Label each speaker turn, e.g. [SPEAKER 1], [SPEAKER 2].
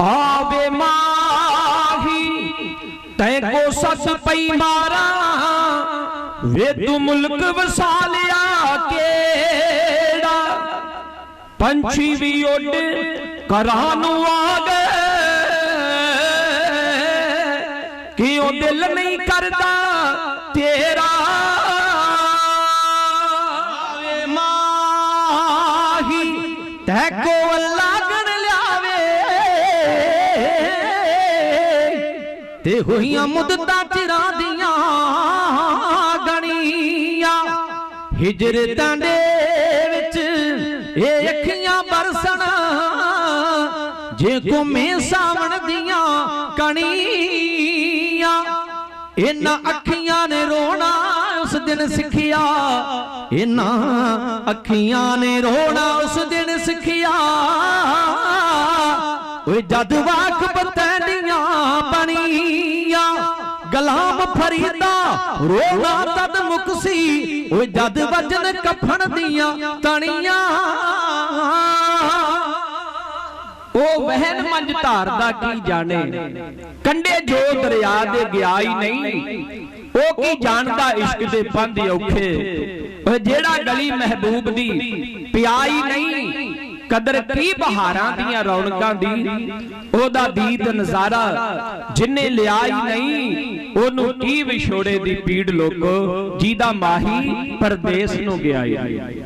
[SPEAKER 1] ਆਵੇ ਮਾਹੀ, ਤੈ ਕੋ ਸੱਸ ਪਈ ਮਾਰਾ ਵੇ ਤੂੰ ਮੁਲਕ ਵਸਾਲਿਆ ਕਿਹੜਾ? ਪੰਛੀ ਵੀ ਉੱਡ ਘਰਾਂ ਨੂੰ ਆ ਗਏ। ਕਿਉਂ ਦਿਲ ਨਹੀਂ ਕਰਦਾ ਤੇਰਾ? ਵੇ ਮਾਹੀ, ਤੈ ਕੋ ਲਾਗਣ ਤੇ ਹੋਈਆਂ ਮੁੱਦਤਾਂ ਚਿਰਾਂ ਦੀਆਂ ਗਣੀਆਂ। ਹਿਜਰਤਾਂ ਦੇ ਵਿੱਚ ਇਹ ਅੱਖੀਆਂ ਬਰਸਣ। ਜੇ ਘੁੰਮੇ ਸਾਵਣ ਦੀਆਂ ਕਣੀਆਂ, ਇਹਨਾਂ ਅੱਖੀਆਂ ਨੇ ਰੋਣਾ ਉਸ ਦਿਨ ਸਿੱਖਿਆ। ਇਹਨਾਂ ਅੱਖੀਆਂ ਨੇ ਰੋਣਾ ਉਸ ਦਿਨ ਸਿੱਖਿਆ। ਓਏ ਜਦ ਵਾਕ ਬਤੈਂਡੀਆਂ ਬਣੀਆਂ ਗਲਾਮ ਫਰੀਦਾ, ਰੋਣਾ ਤਦ ਮੁਕਸੀ ਓਏ ਜਦ ਵਜਨ ਕਫਨ ਦੀਆਂ ਤਣੀਆਂ। ਉਹ ਵਹਿਨ ਮੰਜ ਧਾਰਦਾ ਕੀ ਜਾਣੇ? ਕੰਡੇ ਜੋ ਦਰਿਆ ਦੇ ਗਿਆ ਹੀ ਨਹੀਂ ਉਹ ਕੀ ਜਾਣਦਾ ਇਸ਼ਕ ਦੇ ਪੰਧ ਔਖੇ? ਉਹ ਜਿਹੜਾ ਗਲੀ ਮਹਿਬੂਬ ਦੀ ਪਿਆਈ ਨਹੀਂ, ਕਦਰ ਕੀ ਬਹਾਰਾਂ ਦੀਆਂ ਰੌਣਕਾਂ ਦੀ? ਉਹਦਾ ਦੀਦ ਨਜ਼ਾਰਾ ਜਿਨੇ ਲਿਆ ਹੀ ਨਹੀਂ ਉਹਨੂੰ ਕੀ ਵਿਛੋੜੇ ਦੀ ਪੀੜ ਲੋਕੋ ਜਿਹਦਾ ਮਾਹੀ ਪਰਦੇਸ ਨੂੰ ਗਿਆ ਹੀ